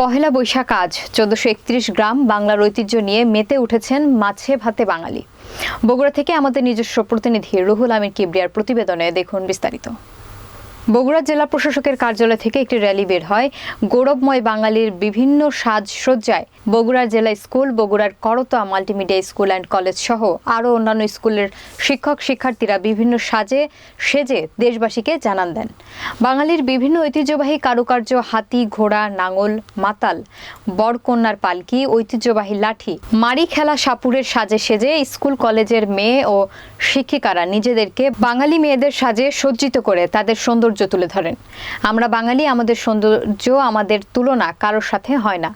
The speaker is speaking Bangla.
পহেলা বৈশাখ আজ চোদ্দশো একত্রিশ গ্রাম বাংলার ঐতিহ্য নিয়ে মেতে উঠেছেন মাছে ভাতে বাঙালি। বগুড়া থেকে আমাদের নিজস্ব প্রতিনিধি রুহুল আমির কিবরিয়ার প্রতিবেদনে দেখুন বিস্তারিত। বগুড়া জেলা প্রশাসকের কার্যালয় থেকে একটি র্যালি বের হয়। গৌরবময় বাঙালির বিভিন্ন সাজসজ্জায় বগুড়ার জেলা স্কুল, বগুড়ার Karatoya multimedia school and college সহ আরও অন্যান্য স্কুলের শিক্ষক, শিক্ষার্থীরা বিভিন্ন সাজে সেজে দেশবাসীকে জানান দেন। বাঙালির বিভিন্ন ঐতিহ্যবাহী কারুকার্য হাতি, ঘোড়া, নাঙল, মাতাল, বরকন্যার পালকি, ঐতিহ্যবাহী লাঠি মারি খেলা সাপুরের সাজে সেজে স্কুল, কলেজের মেয়ে ও শিক্ষিকারা নিজেদেরকে বাঙালি মেয়েদের সাজে সজ্জিত করে তাদের সৌন্দর্য তুলে ধরেন। আমরা বাঙালি, আমাদের সৌন্দর্য, আমাদের তুলনা কারোর সাথে হয় না।